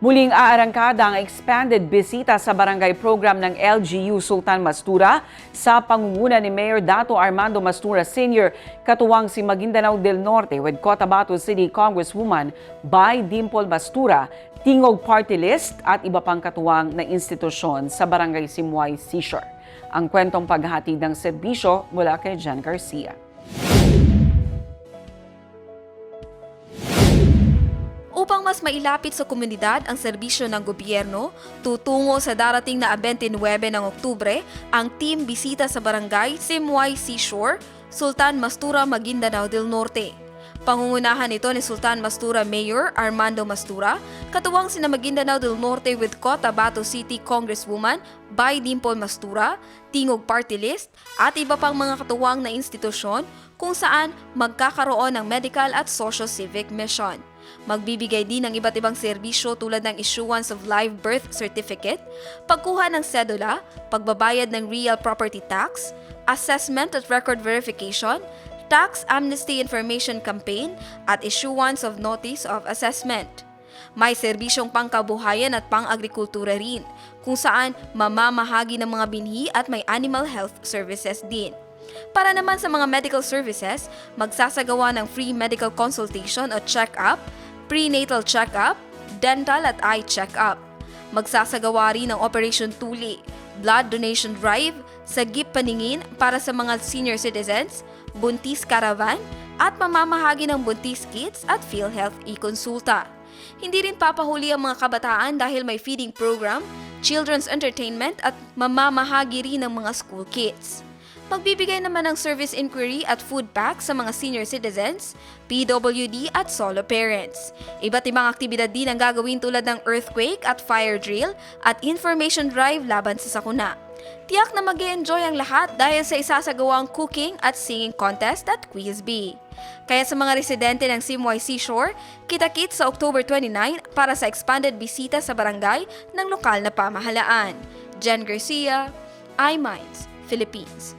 Muling aarangkada ang expanded bisita sa barangay program ng LGU Sultan Mastura sa pangunguna ni Mayor Dato Armando Mastura Sr. katuwang si Maguindanao del Norte with Cotabato City Congresswoman by Dimple Mastura, Tingog Party List at iba pang katuwang na institusyon sa barangay Simway Seashore. Ang kwentong paghatid ng serbisyo mula kay Jan Garcia. Upang mas mailapit sa komunidad ang serbisyo ng gobyerno, tutungo sa darating na 29 ng Oktubre ang team bisita sa barangay Simway Seashore, Sultan Mastura, Maguindanao del Norte. Pangungunahan ito ni Sultan Mastura Mayor Armando Mastura, katuwang sina Maguindanao del Norte with Cotabato City Congresswoman by Dimple Mastura, Tingog Party List, at iba pang mga katuwang na institusyon kung saan magkakaroon ng medical at social civic mission. Magbibigay din ng iba't ibang serbisyo tulad ng issuance of live birth certificate, pagkuha ng sedula, pagbabayad ng real property tax, assessment at record verification, tax amnesty information campaign, at issuance of notice of assessment. May serbisyong pangkabuhayan at pang-agrikultura rin, kung saan mamamahagi ng mga binhi at may animal health services din. Para naman sa mga medical services, magsasagawa ng free medical consultation o check-up, prenatal check-up, dental at eye check-up. Magsasagawa rin ng Operation Tuli, blood donation drive, sagip paningin para sa mga senior citizens, buntis caravan, at mamamahagi ng buntis kits at PhilHealth e-consulta. Hindi rin papahuli ang mga kabataan dahil may feeding program, children's entertainment at mamamahagi rin ng mga school kits. Magbibigay naman ng service inquiry at food pack sa mga senior citizens, PWD at solo parents. Iba't ibang aktibidad din ang gagawin tulad ng earthquake at fire drill at information drive laban sa sakuna. Tiyak na mag enjoy ang lahat dahil sa isasagawang cooking at singing contest at quiz bee. Kaya sa mga residente ng Simway Seashore, kita-kit sa October 29 para sa expanded bisita sa barangay ng lokal na pamahalaan. Jen Garcia, iMinds, Philippines.